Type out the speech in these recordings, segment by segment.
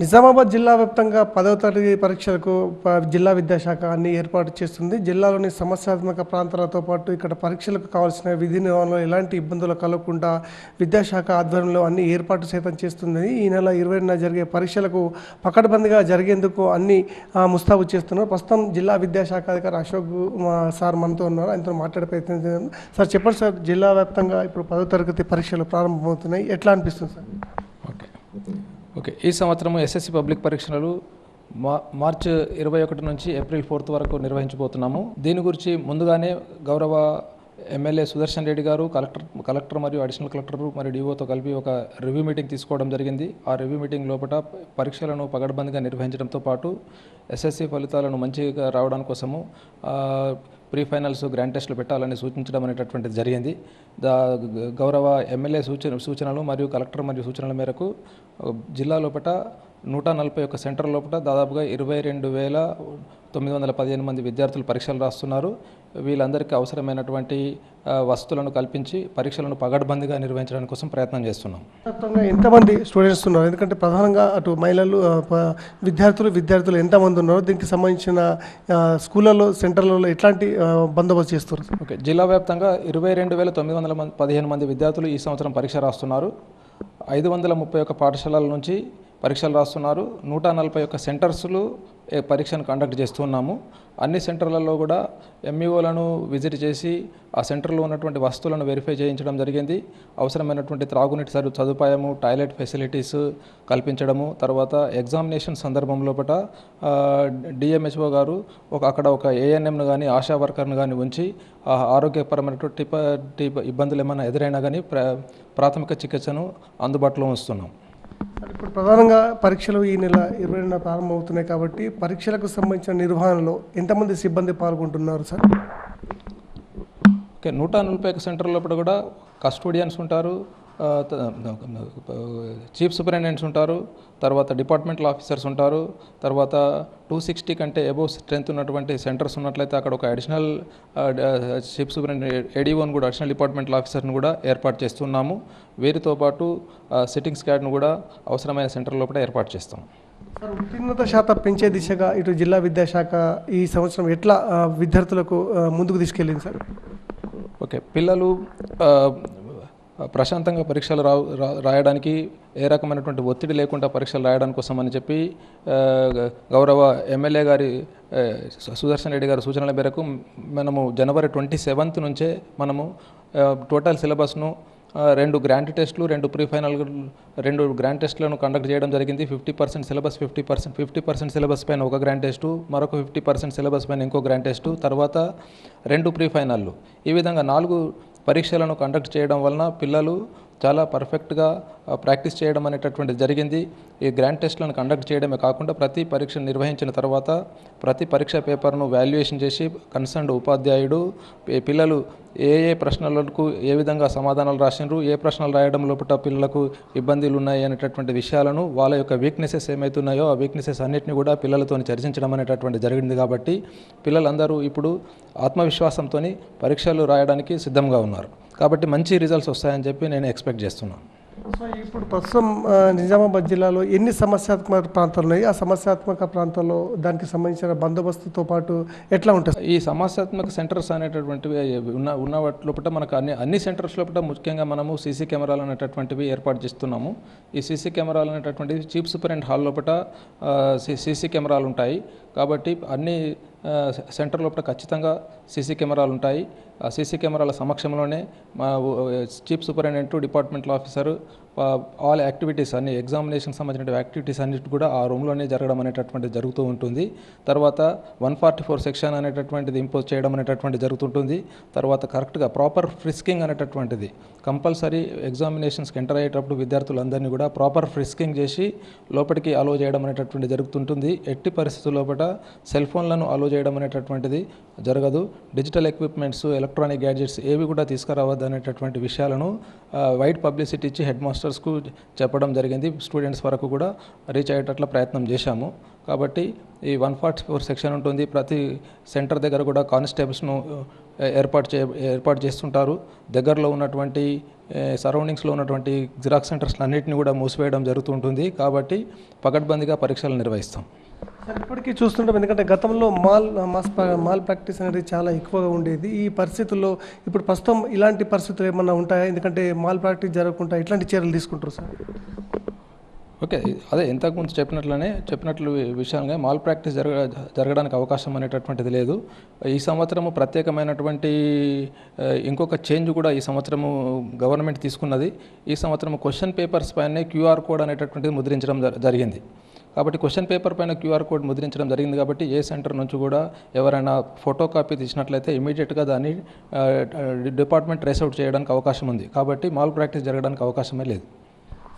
నిజామాబాద్ జిల్లా వ్యాప్తంగా పదవ తరగతి పరీక్షలకు ప- జిల్లా విద్యాశాఖ అన్ని ఏర్పాటు చేస్తుంది. జిల్లాలోని సమస్యాత్మక ప్రాంతాలతో పాటు ఇక్కడ పరీక్షలకు కావాల్సిన విధి నిర్వహణలో ఎలాంటి ఇబ్బందులు కలగకుండా విద్యాశాఖ ఆధ్వర్యంలో అన్ని ఏర్పాటు సైతం చేస్తుంది ఈ నెల ఇరవైన జరిగే పరీక్షలకు పకడ్బందీగా జరిగేందుకు అన్ని ముస్తాబు చేస్తున్నారు. ప్రస్తుతం జిల్లా విద్యాశాఖ అధికారి అశోక్ సార్ మనతో ఉన్నారు. ఆయనతో మాట్లాడే ప్రయత్నం సార్ చెప్పండి సార్ జిల్లా వ్యాప్తంగా ఇప్పుడు పదవ తరగతి పరీక్షలు ప్రారంభమవుతున్నాయి. ఎట్లా అనిపిస్తుంది సార్? ఓకే. ఓకే. ఈ సంవత్సరం ఎస్ఎస్సి పబ్లిక్ పరీక్షలు మా మార్చ్ ఇరవై ఒకటి నుంచి ఏప్రిల్ ఫోర్త్ వరకు నిర్వహించబోతున్నాము. దీని గురించి ముందుగానే గౌరవ MLA Sudarshan Reddy garu collector collector మరియు అడిషనల్ కలెక్టర్ మరియు డిఓతో కలిపి ఒక రివ్యూ మీటింగ్ తీసుకోవడం జరిగింది. ఆ రివ్యూ మీటింగ్ లోపల పరీక్షలను పగడబందిగా నిర్వహించడంతో పాటు ఎస్ఎస్సి ఫలితాలను మంచిగా రావడం కోసము ప్రీ ఫైనల్స్ గ్రాండ్ టెస్ట్లు పెట్టాలని సూచించడం అనేటటువంటిది జరిగింది. గౌరవ ఎమ్మెల్యే సూచన సూచనలు మరియు కలెక్టర్ మరియు సూచనల మేరకు జిల్లా లోపల నూట నలభై ఒక్క సెంటర్ లోపల దాదాపుగా ఇరవై రెండు వేల తొమ్మిది వందల పదిహేను మంది విద్యార్థులు పరీక్షలు రాస్తున్నారు. వీళ్ళందరికీ అవసరమైనటువంటి ఆ, వసతులను కల్పించి పరీక్షలను పగడ్బందీగా నిర్వహించడానికి కోసం ప్రయత్నం చేస్తున్నాం. ఎంతమంది స్టూడెంట్స్ ఉన్నారు? ఎందుకంటే ప్రధానంగా అటు మహిళలు విద్యార్థులు విద్యార్థులు ఎంతమంది ఉన్నారు దీనికి సంబంధించిన స్కూళ్ళలో సెంటర్లలో ఎట్లాంటి బందోబస్తు చేస్తారు ఓకే జిల్లా వ్యాప్తంగా ఇరవై రెండు వేల తొమ్మిది వందల మంది పదిహేను మంది విద్యార్థులు ఈ సంవత్సరం పరీక్ష రాస్తున్నారు. ఐదు వందల ముప్పై ఒక్క పాఠశాలల నుంచి పరీక్షలు రాస్తున్నారు. నూట నలభై ఒక్క సెంటర్స్లు ఏ పరీక్షను కండక్ట్ చేస్తున్నాము అన్ని సెంటర్లలో కూడా ఎంఈఓలను విజిట్ చేసి ఆ సెంటర్లో ఉన్నటువంటి వస్తువులను వెరిఫై చేయించడం జరిగింది. అవసరమైనటువంటి త్రాగునీటి సరు సదుపాయము టాయిలెట్ ఫెసిలిటీస్ కల్పించడము తర్వాత ఎగ్జామినేషన్ సందర్భంలో పట డిఎంహెచ్ఓ గారు ఒక అక్కడ ఒక ఏఎన్ఎంను కానీ ఆశా వర్కర్ను కానీ ఉంచి ఆ ఆరోగ్యపరమైనటువంటి ఇబ్బందులు ఏమైనా ఎదురైనా కానీ ప్రాథమిక చికిత్సను అందుబాటులో ఉంచుతున్నాం. మరి ఇప్పుడు ప్రధానంగా పరీక్షలు ఈ నెల ఇరవై రెండున ప్రారంభమవుతున్నాయి కాబట్టి పరీక్షలకు సంబంధించిన నిర్వహణలో ఎంతమంది సిబ్బంది పాల్గొంటున్నారు సార్? ఓకే నూట నలభై ఒక సెంటర్ లోపల కూడా కస్టోడియన్స్ ఉంటారు చీఫ్ సూపరింటెండెంట్స్ ఉంటారు తర్వాత డిపార్ట్మెంటల్ ఆఫీసర్స్ ఉంటారు తర్వాత టూ సిక్స్టీ కంటే అబోవ్ స్ట్రెంత్ ఉన్నటువంటి సెంటర్స్ ఉన్నట్లయితే అక్కడ ఒక అడిషనల్ చీఫ్ సూపరింటెండెంట్ ఏడీఓని కూడా అడిషనల్ డిపార్ట్మెంటల్ ఆఫీసర్ని కూడా ఏర్పాటు చేస్తున్నాము. వీరితో పాటు సిట్టింగ్ స్క్వాడ్ను కూడా అవసరమైన సెంటర్ లోపల ఏర్పాటు చేస్తాం. సార్ ఉత్తీర్ణత శాతం పెంచే దిశగా ఇటు జిల్లా విద్యాశాఖ ఈ సంవత్సరం ఎట్లా విద్యార్థులకు ముందుకు తీసుకెళ్ళింది సార్? ఓకే పిల్లలు ప్రశాంతంగా పరీక్షలు రా రాయడానికి ఏ రకమైనటువంటి ఒత్తిడి లేకుండా పరీక్షలు రాయడానికి కోసం అని చెప్పి గౌరవ ఎమ్మెల్యే గారి సు- సుదర్శన్ రెడ్డి గారి సూచనల మేరకు మనము జనవరి ట్వంటీ సెవెంత్ నుంచే మనము టోటల్ సిలబస్ను రెండు గ్రాండ్ టెస్టులు రెండు ప్రీ ఫైనల్ రెండు గ్రాండ్ టెస్టులను కండక్ట్ చేయడం జరిగింది. Fifty percent syllabus fifty percent fifty percent syllabus పైన ఒక గ్రాండ్ టెస్టు మరొక ఫిఫ్టీ పర్సెంట్ సిలబస్ పైన ఇంకో గ్రాండ్ టెస్టు తర్వాత రెండు ప్రీ ఫైనల్లు ఈ విధంగా నాలుగు పరీక్షలను కండక్ట్ చేయడం వలన పిల్లలు చాలా పర్ఫెక్ట్గా ప్రాక్టీస్ చేయడం అనేటటువంటిది జరిగింది. ఈ గ్రాండ్ టెస్ట్లను కండక్ట్ చేయడమే కాకుండా ప్రతి పరీక్ష నిర్వహించిన తర్వాత ప్రతి పరీక్ష పేపర్ను వాల్యుయేషన్ చేసి కన్సర్న్డ్ ఉపాధ్యాయుడు పిల్లలు ఏ ఏ ప్రశ్నలకు ఏ విధంగా సమాధానాలు రాసినారు ఏ ప్రశ్నలు రాయడం లోపల పిల్లలకు ఇబ్బందులు ఉన్నాయి అనేటటువంటి విషయాలను వాళ్ళ యొక్క వీక్నెసెస్ ఏమవుతున్నాయో ఆ వీక్నెసెస్ అన్నిటిని కూడా పిల్లలతో చర్చించడం అనేటటువంటి జరిగింది కాబట్టి పిల్లలందరూ ఇప్పుడు ఆత్మవిశ్వాసంతో పరీక్షలు రాయడానికి సిద్ధంగా ఉన్నారు. కాబట్టి మంచి రిజల్ట్స్ వస్తాయని చెప్పి నేను ఎక్స్పెక్ట్ చేస్తున్నాను. సో ఇప్పుడు ప్రస్తుతం నిజామాబాద్ జిల్లాలో ఎన్ని సమస్యాత్మక ప్రాంతాలు ఉన్నాయి? ఆ సమస్యాత్మక ప్రాంతాల్లో దానికి సంబంధించిన బందోబస్తుతో పాటు ఎట్లా ఉంటుంది ఈ సమస్యాత్మక సెంటర్స్ అనేటటువంటివి ఉన్న ఉన్న లోపల మనకు అన్ని అన్ని సెంటర్స్ లోపల ముఖ్యంగా మనము సీసీ కెమెరాలు అనేటటువంటివి ఏర్పాటు చేస్తున్నాము. ఈ సీసీ కెమెరాలు అనేటటువంటివి చీఫ్ సూపరింట్ హాల్ లోపల సీసీ కెమెరాలు ఉంటాయి. కాబట్టి అన్ని సెంటర్ లోపల ఖచ్చితంగా సీసీ కెమెరాలు ఉంటాయి. ఆ సీసీ కెమెరాల సమక్షంలోనే మా chief superintendent departmental officer all activities అన్ని ఎగ్జామినేషన్ సంబంధించిన యాక్టివిటీస్ అన్నిటి కూడా ఆ రూమ్లోనే జరగడం అనేటటువంటిది జరుగుతూ ఉంటుంది. తర్వాత వన్ ఫార్టీ ఫోర్ సెక్షన్ అనేటటువంటిది ఇంపోజ్ చేయడం అనేటటువంటిది జరుగుతుంటుంది. తర్వాత కరెక్ట్గా ప్రాపర్ ఫ్రిస్కింగ్ అనేటటువంటిది. కంపల్సరీ ఎగ్జామినేషన్స్కి ఎంటర్ అయ్యేటప్పుడు విద్యార్థులందరినీ కూడా ప్రాపర్ ఫ్రిస్కింగ్ చేసి లోపలికి అలో చేయడం అనేటటువంటి జరుగుతుంటుంది. ఎట్టి పరిస్థితుల లోపల సెల్ ఫోన్లను అలో చేయడం అనేటటువంటిది జరగదు. డిజిటల్ ఎక్విప్మెంట్స్ ఎలక్ట్రానిక్ గ్యాడ్జెట్స్ ఏవి కూడా తీసుకురావద్దు అనేటటువంటి విషయాలను వైడ్ పబ్లిసిటీ ఇచ్చి హెడ్ మాస్టర్ ప్రొఫెసర్స్కు చెప్పడం జరిగింది. స్టూడెంట్స్ వరకు కూడా రీచ్ అయ్యేటట్ల ప్రయత్నం చేశాము. కాబట్టి ఈ వన్ ఫార్టీ ఫోర్ సెక్షన్ ఉంటుంది. ప్రతి సెంటర్ దగ్గర కూడా కానిస్టేబుల్స్ను ఏర్పాటు చే ఏర్పాటు చేస్తుంటారు. దగ్గరలో ఉన్నటువంటి సరౌండింగ్స్లో ఉన్నటువంటి జిరాక్స్ సెంటర్స్ అన్నింటినీ కూడా మూసివేయడం జరుగుతుంటుంది కాబట్టి పకడ్బందీగా పరీక్షలు నిర్వహిస్తాం. సార్ ఇప్పటికీ చూస్తుంటాం. ఎందుకంటే గతంలో మాల్ మాస్ మాల్ ప్రాక్టీస్ అనేది చాలా ఎక్కువగా ఉండేది. ఈ పరిస్థితుల్లో ఇప్పుడు ప్రస్తుతం ఇలాంటి పరిస్థితులు ఏమన్నా ఉంటాయా? ఎందుకంటే మాల్ ప్రాక్టీస్ జరగకుండా ఎట్లాంటి చర్యలు తీసుకుంటారు సార్. ఓకే. అదే ఇంతకుముందు చెప్పినట్లనే చెప్పినట్లు విషయంగా మాల్ ప్రాక్టీస్ జరగ జరగడానికి అవకాశం అనేటటువంటిది లేదు. ఈ సంవత్సరము ప్రత్యేకమైనటువంటి ఇంకొక చేంజ్ కూడా ఈ సంవత్సరము గవర్నమెంట్ తీసుకున్నది. ఈ సంవత్సరం క్వశ్చన్ పేపర్స్ పైనే క్యూఆర్ కోడ్ అనేటటువంటిది ముద్రించడం జరిగింది. కాబట్టి క్వశ్చన్ పేపర్ పైన క్యూఆర్ కోడ్ ముద్రించడం జరిగింది కాబట్టి ఏ సెంటర్ నుంచి కూడా ఎవరైనా ఫోటో కాపీ తీసినట్లయితే ఇమీడియట్గా దాన్ని డిపార్ట్మెంట్ ట్రేస్అవుట్ చేయడానికి అవకాశం ఉంది. కాబట్టి మాల్ ప్రాక్టీస్ జరగడానికి అవకాశమే లేదు.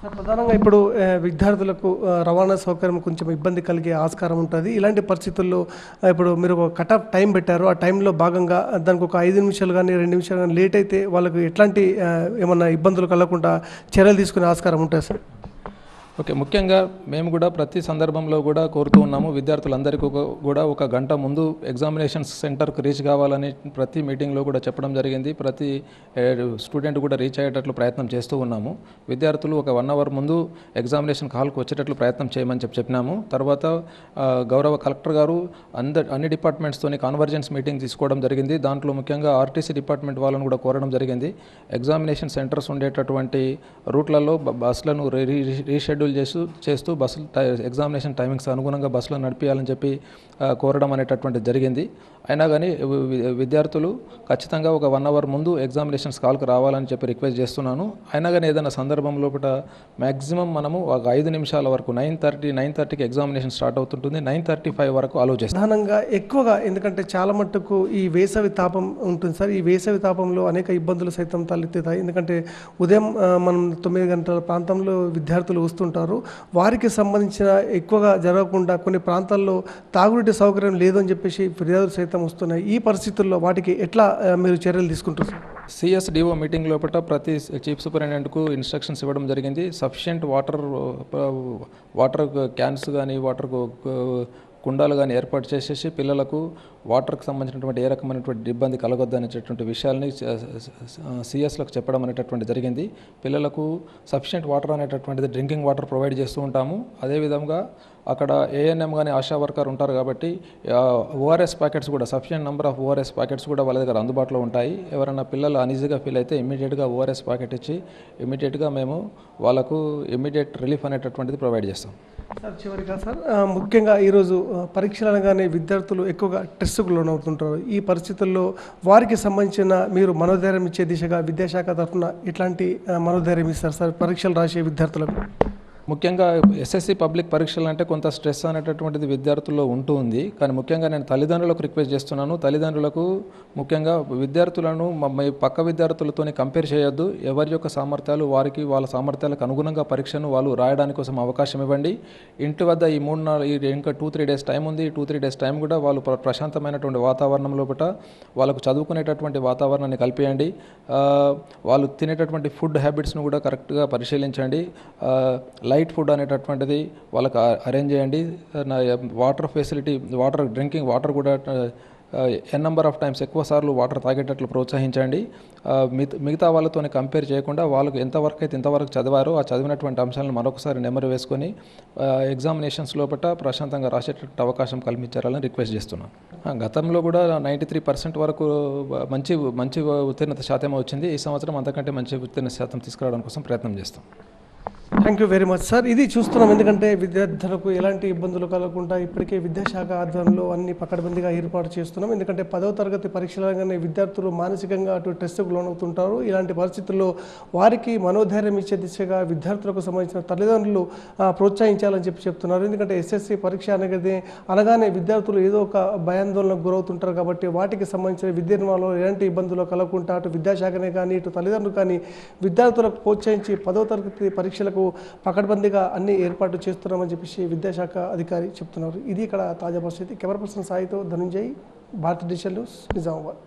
సార్ ప్రధానంగా ఇప్పుడు విద్యార్థులకు రవాణా సౌకర్యం కొంచెం ఇబ్బంది కలిగే ఆస్కారం ఉంటుంది. ఇలాంటి పరిస్థితుల్లో ఇప్పుడు మీరు ఒక కట్ ఆఫ్ టైం పెట్టారు. ఆ టైంలో భాగంగా దానికి ఒక ఐదు నిమిషాలు కానీ రెండు నిమిషాలు కానీ లేట్ అయితే వాళ్ళకు ఎట్లాంటి ఏమన్నా ఇబ్బందులు కలగకుండా చర్యలు తీసుకునే ఆస్కారం ఉంటుంది సార్? ఓకే ముఖ్యంగా మేము కూడా ప్రతి సందర్భంలో కూడా కోరుతూ ఉన్నాము విద్యార్థులందరికీ కూడా ఒక గంట ముందు ఎగ్జామినేషన్ సెంటర్కి రీచ్ కావాలని ప్రతి మీటింగ్లో కూడా చెప్పడం జరిగింది. ప్రతి స్టూడెంట్ కూడా రీచ్ అయ్యేటట్లు ప్రయత్నం చేస్తూ ఉన్నాము. విద్యార్థులు ఒక వన్ అవర్ ముందు ఎగ్జామినేషన్ హాల్కు వచ్చేటట్లు ప్రయత్నం చేయమని చెప్పి చెప్పినాము. తర్వాత గౌరవ కలెక్టర్ గారు అందరి అన్ని డిపార్ట్మెంట్స్తోని కాన్వర్జెన్స్ మీటింగ్ తీసుకోవడం జరిగింది. దాంట్లో ముఖ్యంగా ఆర్టీసీ డిపార్ట్మెంట్ వాళ్ళని కూడా కోరడం జరిగింది. ఎగ్జామినేషన్ సెంటర్స్ ఉండేటటువంటి రూట్లలో బస్సులను రీ- షెడ్యూల్ చేస్తూ చేస్తూ బస్సులు టై- ఎగ్జామినేషన్ టైమింగ్స్ అనుగుణంగా బస్సులను నడిపించాలని చెప్పి కోరడం అనేటటువంటి జరిగింది. అయినా కానీ విద్యార్థులు ఖచ్చితంగా ఒక వన్ అవర్ ముందు ఎగ్జామినేషన్స్ కాల్కి రావాలని చెప్పి రిక్వెస్ట్ చేస్తున్నాను. అయినా కానీ ఏదైనా సందర్భం లోపల మ్యాక్సిమం మనము ఒక ఐదు నిమిషాల వరకు నైన్ థర్టీ నైన్ థర్టీకి ఎగ్జామినేషన్ స్టార్ట్ అవుతుంటుంది. నైన్ థర్టీ ఫైవ్ వరకు అలో చేస్తాం. ప్రధానంగా ఎక్కువగా ఎందుకంటే చాలా మట్టుకు ఈ వేసవి తాపం ఉంటుంది సార్. ఈ వేసవి తాపంలో అనేక ఇబ్బందులు సైతం తలెత్తుతాయి. ఎందుకంటే ఉదయం మనం తొమ్మిది గంటల ప్రాంతంలో విద్యార్థులు వస్తుంటారు. వారికి సంబంధించిన ఎక్కువగా జరగకుండా కొన్ని ప్రాంతాల్లో తాగునీటి సౌకర్యం లేదని చెప్పేసి ఫిర్యాదులు సైతం వస్తున్నాయి. ఈ పరిస్థితుల్లో వాటికి ఎట్లా మీరు చర్యలు తీసుకుంటారు? సిఎస్డిఓ మీటింగ్ లోపల ప్రతి చీఫ్ సూపరింటెండెంట్కు ఇన్స్ట్రక్షన్స్ ఇవ్వడం జరిగింది. సఫిషియెంట్ వాటర్ వాటర్ క్యాన్స్ కానీ వాటర్ కుండాలు కానీ ఏర్పాటు చేసేసి పిల్లలకు వాటర్కి సంబంధించినటువంటి ఏ రకమైనటువంటి ఇబ్బంది కలగొద్దు అనేటటువంటి విషయాల్ని సిఎస్లకు చెప్పడం అనేటటువంటి జరిగింది. పిల్లలకు సఫిషియెంట్ వాటర్ అనేటటువంటిది డ్రింకింగ్ వాటర్ ప్రొవైడ్ చేస్తూ ఉంటాము. అదేవిధంగా అక్కడ ఏఎన్ఎం కానీ ఆశా వర్కర్ ఉంటారు కాబట్టి ఓఆర్ఎస్ ప్యాకెట్స్ కూడా sufficient number of ORS packets కూడా వాళ్ళ దగ్గర అందుబాటులో ఉంటాయి. ఎవరైనా పిల్లలు అన్ఈజీగా ఫీల్ అయితే ఇమీడియట్గా ఓఆర్ఎస్ ప్యాకెట్ ఇచ్చి ఇమీడియట్గా మేము వాళ్ళకు ఇమీడియట్ రిలీఫ్ అనేటటువంటిది ప్రొవైడ్ చేస్తాం. సార్ చివరిగా సార్ ముఖ్యంగా ఈరోజు పరీక్షలు అనగానే విద్యార్థులు ఎక్కువగా స్ట్రెస్కు లోనవుతుంటారు. ఈ పరిస్థితుల్లో వారికి సంబంధించిన మీరు మనోధైర్యం ఇచ్చే దిశగా విద్యాశాఖ తరఫున ఎట్లాంటి మనోధైర్యం ఇస్తారు సార్ పరీక్షలు రాసే విద్యార్థులకు? ముఖ్యంగా ఎస్ఎస్సి పబ్లిక్ పరీక్షలు అంటే కొంత స్ట్రెస్ అనేటటువంటిది విద్యార్థుల్లో ఉంటుంది. కానీ ముఖ్యంగా నేను తల్లిదండ్రులకు రిక్వెస్ట్ చేస్తున్నాను. తల్లిదండ్రులకు ముఖ్యంగా విద్యార్థులను మీ పక్క విద్యార్థులతోనే కంపేర్ చేయొద్దు. ఎవరి యొక్క సామర్థ్యాలు వారికి వాళ్ళ సామర్థ్యాలకు అనుగుణంగా పరీక్షను వాళ్ళు రాయడానికి కోసం అవకాశం ఇవ్వండి. ఇంటి వద్ద ఈ మూడు నాలుగు ఈ ఇంకా టూ త్రీ డేస్ టైం ఉంది. టూ త్రీ డేస్ టైం కూడా వాళ్ళు ప్రశాంతమైనటువంటి వాతావరణం లోపల వాళ్ళకు చదువుకునేటటువంటి వాతావరణాన్ని కల్పించండి వాళ్ళు తినేటటువంటి ఫుడ్ హ్యాబిట్స్ను కూడా కరెక్ట్గా పరిశీలించండి. లైఫ్ లైట్ ఫుడ్ అనేటటువంటిది వాళ్ళకి అరేంజ్ చేయండి. నా water facility water drinking water కూడా ఎన్ నెంబర్ ఆఫ్ టైమ్స్ ఎక్కువ సార్లు వాటర్ తాగేటట్లు ప్రోత్సహించండి. మిగతా మిగతా వాళ్ళతో కంపేర్ చేయకుండా వాళ్ళకు ఎంతవరకు అయితే ఇంతవరకు చదివారో ఆ చదివినటువంటి అంశాలను మరొకసారి నెమరు వేసుకొని ఎగ్జామినేషన్స్ లోపల ప్రశాంతంగా రాసేటటువంటి అవకాశం కల్పించాలని రిక్వెస్ట్ చేస్తున్నాను గతంలో కూడా నైంటీ త్రీ పర్సెంట్ వరకు మంచి మంచి ఉత్తీర్ణత శాతం వచ్చింది. ఈ సంవత్సరం అంతకంటే మంచి ఉత్తీర్ణ శాతం తీసుకురావడం కోసం ప్రయత్నం చేస్తాం. Thank you very much sir ఇది చూస్తున్నాం. ఎందుకంటే విద్యార్థులకు ఎలాంటి ఇబ్బందులు కలగకుండా ఇప్పటికే విద్యాశాఖ ఆధ్వర్యంలో అన్ని పకడ్బందీగా ఏర్పాటు చేస్తున్నాం. ఎందుకంటే పదవ తరగతి పరీక్షలగానే విద్యార్థులు మానసికంగా అటు టెస్ట్కు లోనవుతుంటారు. ఇలాంటి పరిస్థితుల్లో వారికి మనోధైర్యం ఇచ్చే దిశగా విద్యార్థులకు సంబంధించిన తల్లిదండ్రులు ప్రోత్సహించాలని చెప్పి చెప్తున్నారు. ఎందుకంటే ఎస్ఎస్సి పరీక్ష అనేది అనగానే విద్యార్థులు ఏదో ఒక భయాందోళనకు గురవుతుంటారు కాబట్టి వాటికి సంబంధించిన విద్య నిర్మాణంలో ఎలాంటి ఇబ్బందులు కలగకుండా అటు విద్యాశాఖనే కానీ ఇటు తల్లిదండ్రులు కానీ విద్యార్థులకు ప్రోత్సహించి పదవ తరగతి పరీక్షలకు పకడ్బందీగా అన్ని ఏర్పాట్లు చేస్తున్నామని చెప్పేసి విద్యాశాఖ అధికారి చెప్తున్నారు. ఇది ఇక్కడ తాజా పరిస్థితి. కెమెరా పర్సన్ సాయితో ధనుంజయ్ భారత న్యూస్ నిజామాబాద్.